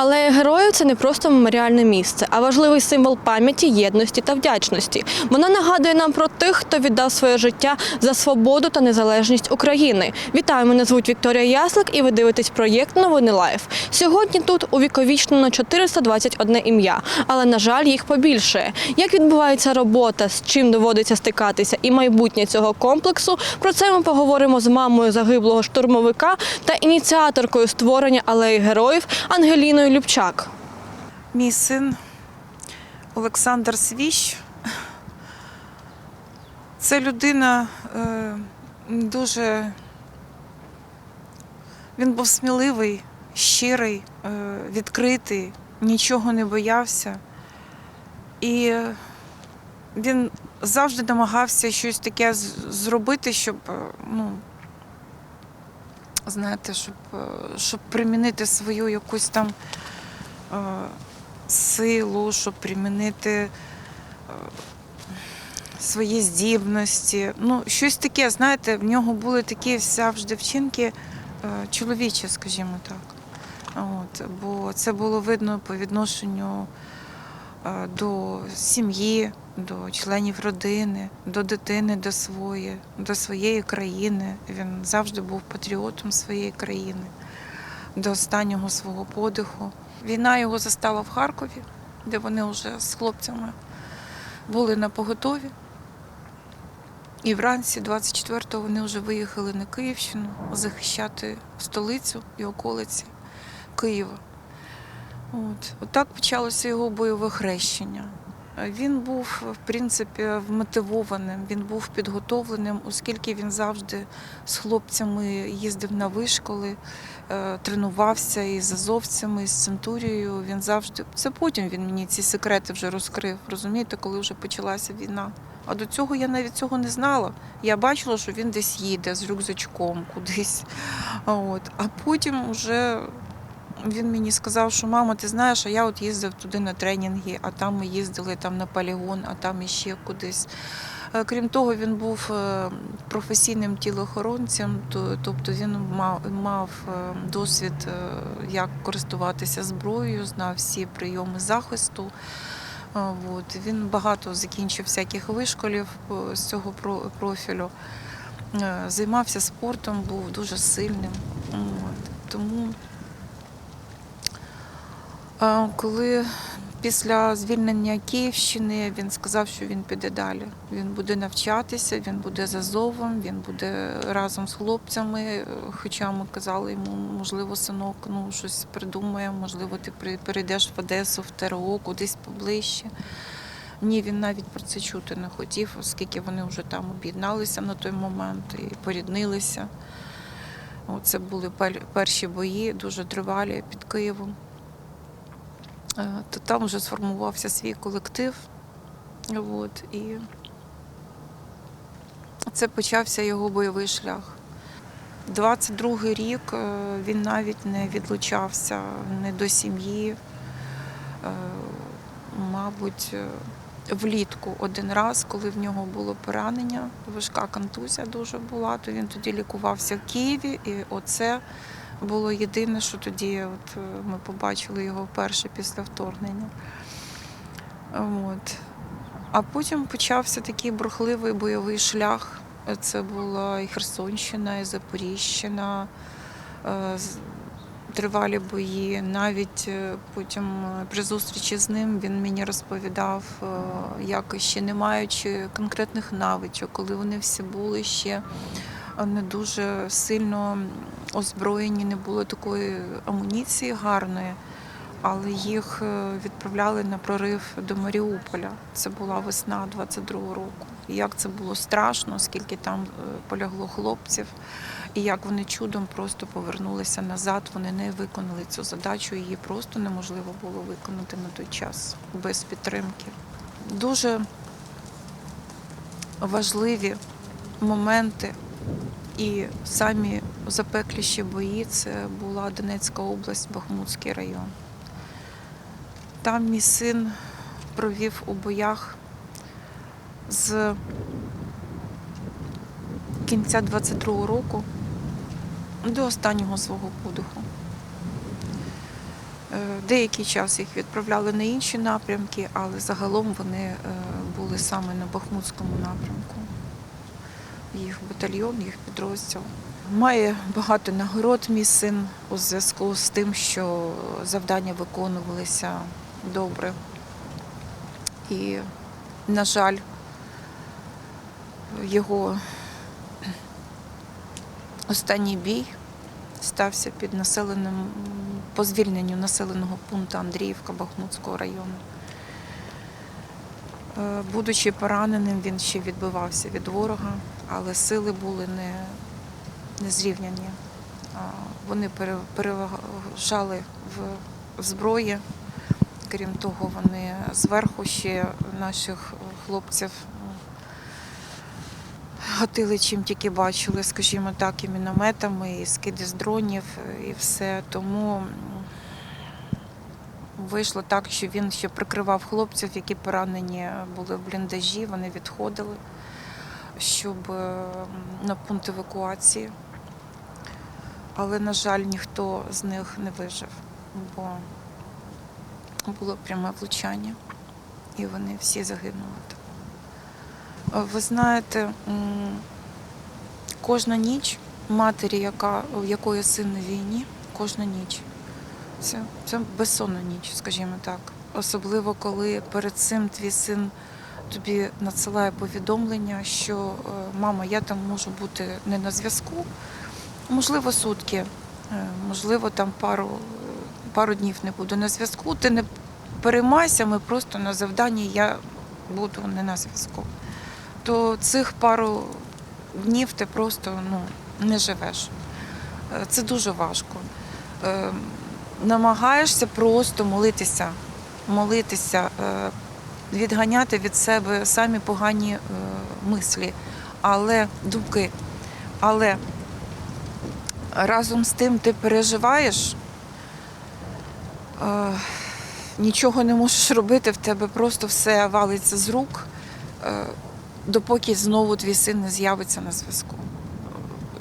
Алея героїв це не просто меморіальне місце, а важливий символ пам'яті, єдності та вдячності. Вона нагадує нам про тих, хто віддав своє життя за свободу та незалежність України. Вітаю, мене звуть Вікторія Яслик, і ви дивитесь проєкт Новини Лайф. Сьогодні тут увіковічнено 421 ім'я, але на жаль, їх побільшає. Як відбувається робота, з чим доводиться стикатися, і майбутнє цього комплексу. Про це ми поговоримо з мамою загиблого штурмовика та ініціаторкою створення алеї героїв Ангеліною Любчак. Мій син Олександр Свіщ. Це людина е, дуже. Він був сміливий, щирий, е, відкритий, нічого не боявся. І він завжди намагався щось таке зробити, щоб, е, ну, знаєте, щоб, е, щоб примінити свою якусь там е, силу, щоб примінити е, свої здібності. Ну, щось таке, знаєте, в нього були такі завжди вчинки е, чоловічі, скажімо так. От, бо це було видно по відношенню е, до сім'ї, до членів родини, до дитини, до своєї, до своєї країни. Він завжди був патріотом своєї країни до останнього свого подиху. Війна його застала в Харкові, де вони вже з хлопцями були на поготові. І вранці 24-го вони вже виїхали на Київщину захищати столицю і околиці Києва. От. Отак почалося його бойове хрещення. Він був, в принципі, вмотивованим, він був підготовленим, оскільки він завжди з хлопцями їздив на вишколи, е, тренувався із азовцями, із Центурією. Він завжди. Це потім він мені ці секрети вже розкрив, розумієте, коли вже почалася війна. А до цього я навіть цього не знала. Я бачила, що він десь їде з рюкзачком кудись. От. А потім вже він мені сказав, що мама, ти знаєш, а я от їздив туди на тренінги, а там ми їздили там на полігон, а там іще кудись. Е, Крім того, він був е, професійним тілоохоронцем, тобто він мав, мав е, досвід, як користуватися зброєю, знав всі прийоми захисту. От. Він багато закінчив всяких вишколів з цього профілю. Займався спортом, був дуже сильним. От. Тому Коли після звільнення Київщини він сказав, що він піде далі. Він буде навчатися, він буде з Азовом, він буде разом з хлопцями. Хоча ми казали йому, можливо, синок, ну щось придумає, можливо, ти перейдеш в Одесу, в ТРО, кудись поближче. Ні, він навіть про це чути не хотів, оскільки вони вже там об'єдналися на той момент і поріднилися. Це були перші бої, дуже тривалі під Києвом. Е, то там вже сформувався свій колектив. От, і це почався його бойовий шлях. 22-й рік е, він навіть не відлучався не до сім'ї. Е, Мабуть, влітку один раз, коли в нього було поранення, важка контузія дуже була, то він тоді лікувався в Києві, і оце було єдине, що тоді от, е, ми побачили його вперше після вторгнення. От. А потім почався такий бурхливий бойовий шлях. Це була і Херсонщина, і Запоріжжя, е, тривалі бої. Навіть е, потім при зустрічі з ним він мені розповідав, як ще не маючи конкретних навичок, коли вони всі були ще не дуже сильно озброєні, не було такої амуніції гарної, але їх е, відправляли на прорив до Маріуполя. Це була весна 22-го року. І як це було страшно, скільки там е, полягло хлопців, і як вони чудом просто повернулися назад. Вони не виконали цю задачу, її просто неможливо було виконати на той час без підтримки. Дуже важливі моменти і самі запекліші бої це була Донецька область, Бахмутський район. Там мій син провів у боях з кінця 22-го року до останнього свого подиху. Е, Деякий час їх відправляли на інші напрямки, але загалом вони е, були саме на Бахмутському напрямку. Їх батальйон, їх підрозділ. Має багато нагород мій син у зв'язку з тим, що завдання виконувалися добре. І, на жаль, його останній бій стався під населеним по звільненню населеного пункту Андріївка Бахмутського району. Е, Будучи пораненим, він ще відбивався від ворога, але сили були не, не зрівняні. Вони переважали в, зброї. Крім того, вони зверху ще наших хлопців гатили чим тільки бачили, скажімо так, і мінометами, і скиди з дронів, і все. Тому вийшло так, що він ще прикривав хлопців, які поранені були в бліндажі, вони відходили, щоб е, на пункт евакуації. Але, на жаль, ніхто з них не вижив, бо було пряме влучання, і вони всі загинули. Е, Ви знаєте, кожна ніч матері, яка, у якої син на війні, кожна ніч. Це, це безсонна ніч, скажімо так. Особливо, коли перед цим твій син тобі надсилає повідомлення, що е, мама, я там можу бути не на зв'язку, можливо, сутки, е, можливо, там пару, пару днів не буду на зв'язку. Ти не переймайся, ми просто на завданні я буду не на зв'язку. То цих пару днів ти просто ну, не живеш. Е, Це дуже важко. Е, Намагаєшся просто молитися, молитися, е, відганяти від себе самі погані е, мислі, але думки. Але разом з тим ти переживаєш, е, нічого не можеш робити, в тебе просто все валиться з рук, е, допоки знову твій син не з'явиться на зв'язку.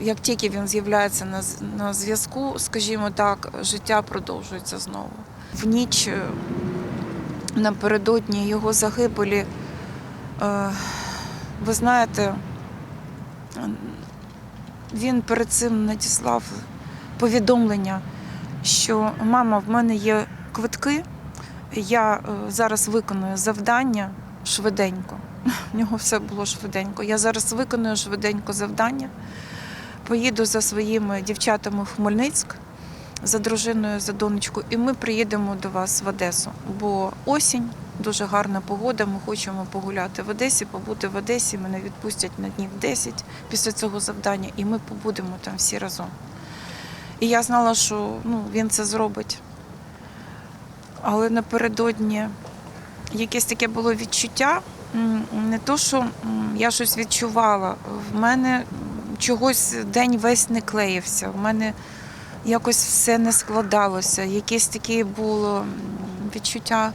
Як тільки він з'являється на, на зв'язку, скажімо так, життя продовжується знову. В ніч напередодні його загибелі, е, ви знаєте, він перед цим надіслав повідомлення, що мама, в мене є квитки, я е, зараз виконую завдання швиденько. В нього все було швиденько. Я зараз виконую швиденько завдання. Поїду за своїми дівчатами в Хмельницьк, за дружиною, за донечкою, і ми приїдемо до вас в Одесу. Бо осінь, дуже гарна погода. Ми хочемо погуляти в Одесі, побути в Одесі. Мене відпустять на днів 10 після цього завдання, і ми побудемо там всі разом. І я знала, що ну, він це зробить. Але напередодні якесь таке було відчуття. Не то, що я щось відчувала. В мене чогось день весь не клеївся. В мене якось все не складалося. Якесь таке було відчуття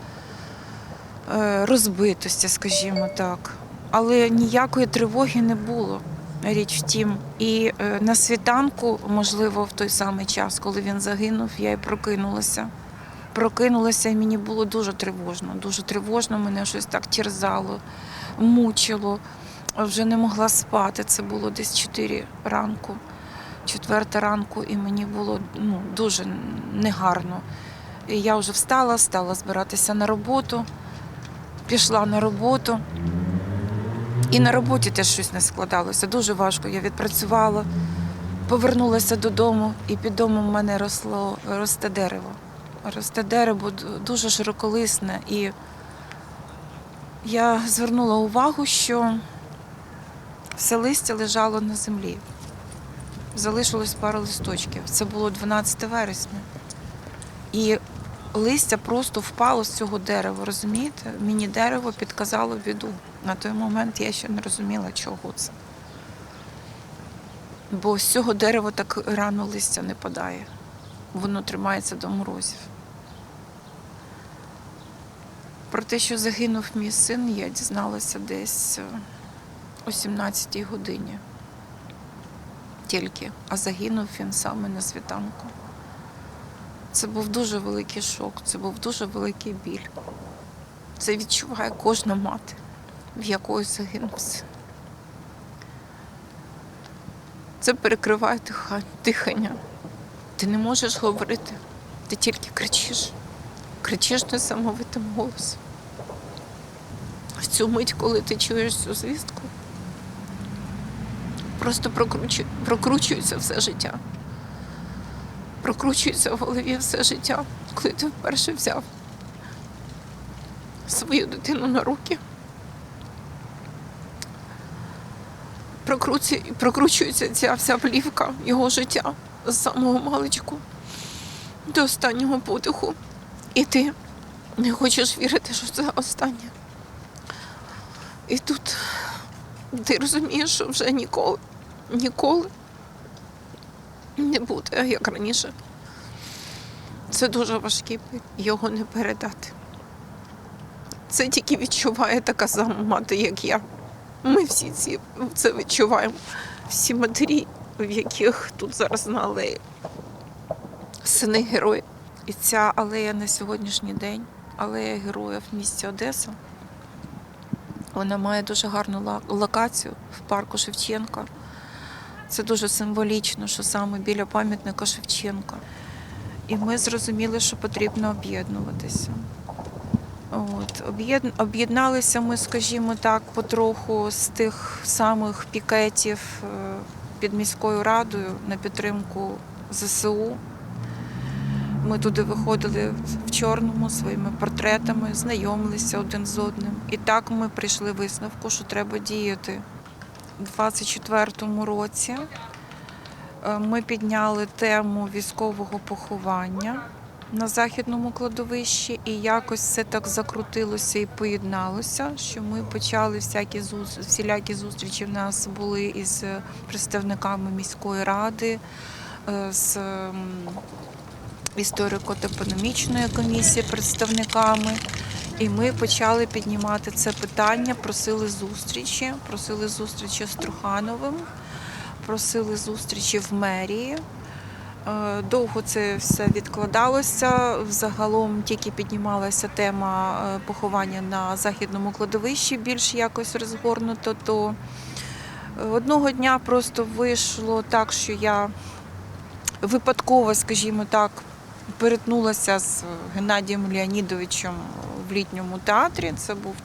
е, розбитості, скажімо так. Але ніякої тривоги не було. Річ в тім. І е, на світанку, можливо, в той самий час, коли він загинув, я і прокинулася. Прокинулася, і мені було дуже тривожно. Дуже тривожно, мене щось так терзало, мучило. Вже не могла спати. Це було десь 4 ранку, четверта ранку, і мені було ну, дуже негарно. І я вже встала, стала збиратися на роботу, пішла на роботу. І на роботі теж щось не складалося. Дуже важко. Я відпрацювала, повернулася додому, і під домом в мене росло росте дерево. Росте дерево дуже широколисне. І я звернула увагу, що все листя лежало на землі. Залишилось пару листочків. Це було 12 вересня. І листя просто впало з цього дерева, розумієте? Мені дерево підказало біду. На той момент я ще не розуміла, чого це. Бо з цього дерева так рано листя не падає. Воно тримається до морозів. Про те, що загинув мій син, я дізналася десь о 17-й годині. Тільки, а загинув він саме на світанку. Це був дуже великий шок, це був дуже великий біль. Це відчуває кожна мати, в якої загинув син. Це перекриває дихання. Ти не можеш говорити, ти тільки кричиш. Кричиш несамовитим голосом. В цю мить, коли ти чуєш цю звістку, просто прокручу- прокручується все життя. Прокручується в голові все життя, коли ти вперше взяв свою дитину на руки. Прокручується ця вся плівка його життя з самого маличку до останнього подиху. І ти не хочеш вірити, що це останнє. І тут ти розумієш, що вже ніколи, ніколи не буде, як раніше. Це дуже важкий його не передати. Це тільки відчуває така сама мати, як я. Ми всі ці це відчуваємо. Всі матері, в яких тут зараз на алеї. Сини герої. І ця алея на сьогоднішній день, алея героїв в місті Одеса. Вона має дуже гарну локацію в парку Шевченка. Це дуже символічно, що саме біля пам'ятника Шевченка. І ми зрозуміли, що потрібно об'єднуватися. От, об'єд- об'єдналися ми, скажімо так, потроху з тих самих пікетів е, під міською радою на підтримку ЗСУ. Ми туди виходили в чорному своїми портретами, знайомилися один з одним. І так ми прийшли висновку, що треба діяти. У 24-му році е, ми підняли тему військового поховання на західному кладовищі, і якось все так закрутилося і поєдналося, що ми почали всякі всілякі зустрічі. В нас були із представниками міської ради, е, з історико-топономічної комісії представниками. І ми почали піднімати це питання, просили зустрічі, просили зустрічі з Трухановим, просили зустрічі в мерії. Е, Довго це все відкладалося. Взагалом тільки піднімалася тема е, поховання на західному кладовищі, більш якось розгорнуто. То одного дня просто вийшло так, що я випадково, скажімо так, перетнулася з Геннадієм Леонідовичем в літньому театрі. Це був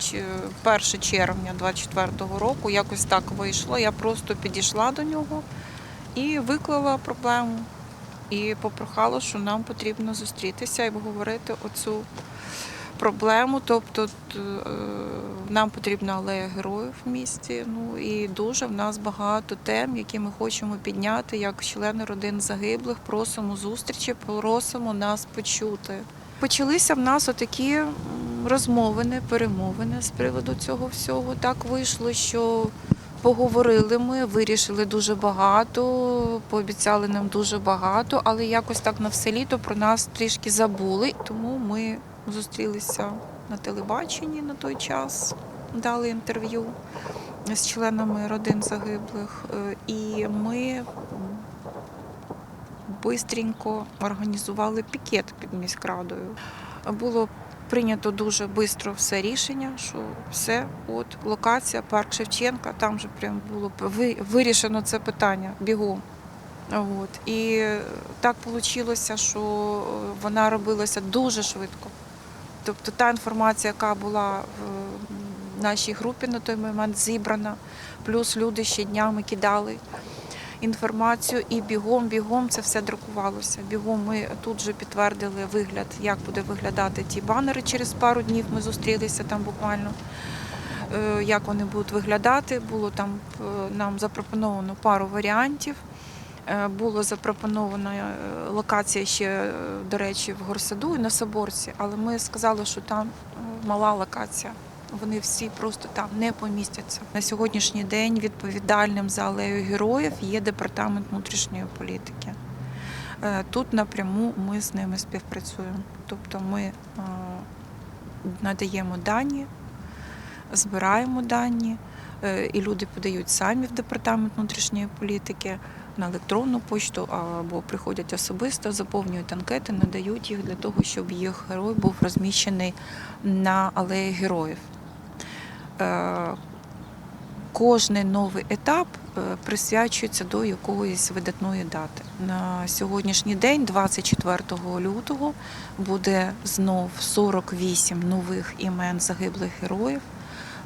1 червня 24-го року. Якось так вийшло. Я просто підійшла до нього і виклала проблему. І попрохала, що нам потрібно зустрітися і обговорити оцю проблему. Тобто е, нам потрібна алея героїв в місті. Ну і дуже в нас багато тем, які ми хочемо підняти як члени родин загиблих. Просимо зустрічі, просимо нас почути. Почалися в нас отакі розмовини, перемовини з приводу цього всього. Так вийшло, що поговорили ми, вирішили дуже багато, пообіцяли нам дуже багато, але якось так на все літо про нас трішки забули. Тому ми зустрілися на телебаченні на той час, дали інтерв'ю з членами родин загиблих. Е, І ми бистренько організували пікет під міськрадою. Було прийнято дуже швидко все рішення, що все, от локація, парк Шевченка, там же прям було ви- вирішено це питання бігом. От. І так вийшло, що вона робилася дуже швидко. Тобто та інформація, яка була в нашій групі на той момент зібрана, плюс люди ще днями кидали інформацію і бігом, бігом це все друкувалося. Бігом ми тут же підтвердили вигляд, як буде виглядати ті банери. Через пару днів ми зустрілися там буквально. е, Як вони будуть виглядати, було там е, нам запропоновано пару варіантів. Е, Було запропонована е, локація ще, е, до речі, в Горсаду і на Соборці, але ми сказали, що там мала локація. Вони всі просто там не помістяться. На сьогоднішній день відповідальним за алею героїв є департамент внутрішньої політики. Тут напряму ми з ними співпрацюємо. Тобто ми надаємо дані, збираємо дані, і люди подають самі в департамент внутрішньої політики. на електронну почту або приходять особисто, заповнюють анкети, надають їх для того, щоб їх герой був розміщений на алеї героїв. Е, Кожний новий етап е, присвячується до якоїсь видатної дати. На сьогоднішній день, 24 лютого, буде знов 48 нових імен загиблих героїв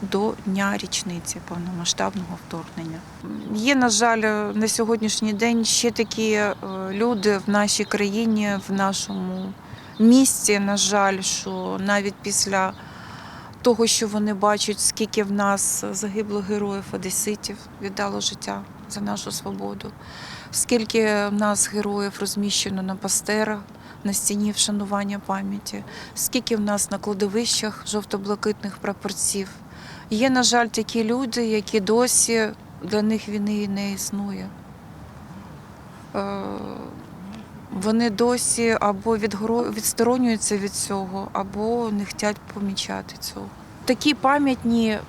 до дня річниці повномасштабного вторгнення. Є, на жаль, на сьогоднішній день ще такі е, люди в нашій країні, в нашому місті. На жаль, що навіть після того, що вони бачать, скільки в нас загиблих героїв одеситів віддало життя за нашу свободу, скільки в нас героїв розміщено на пастерах, на стіні вшанування пам'яті, скільки в нас на кладовищах жовто-блакитних прапорців. Є, на жаль, такі люди, які досі для них війни не існує. Е, Вони досі або відсторонюються від цього, або не хочуть помічати цього. Такі пам'ятні е,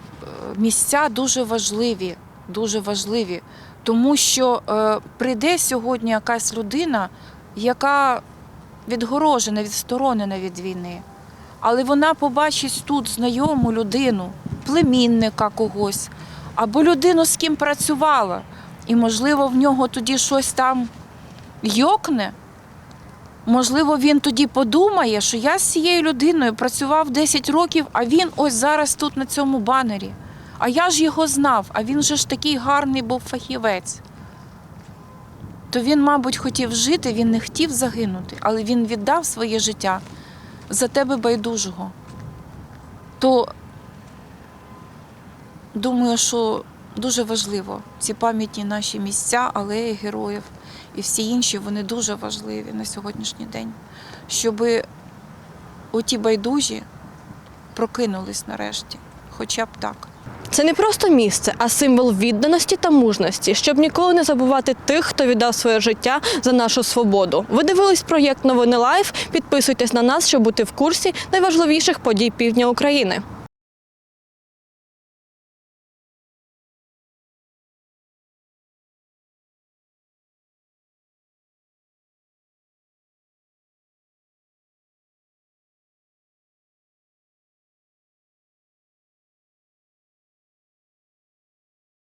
місця дуже важливі, дуже важливі, тому що е, прийде сьогодні якась людина, яка відгорожена, відсторонена від війни, але вона побачить тут знайому людину, племінника когось, або людину, з ким працювала, і, можливо, в нього тоді щось там йокне. Можливо, він тоді подумає, що я з цією людиною працював 10 років, а він ось зараз тут на цьому банері. А я ж його знав, а він же ж такий гарний був фахівець. То він, мабуть, хотів жити, він не хотів загинути, але він віддав своє життя за тебе байдужого. То думаю, що дуже важливо ці пам'ятні наші місця, алеї героїв і всі інші вони дуже важливі на сьогоднішній день, щоб оті байдужі прокинулись нарешті, хоча б так. Це не просто місце, а символ відданості та мужності, щоб ніколи не забувати тих, хто віддав своє життя за нашу свободу. Ви дивились проєкт Новини Лайф. Підписуйтесь на нас, щоб бути в курсі найважливіших подій півдня України.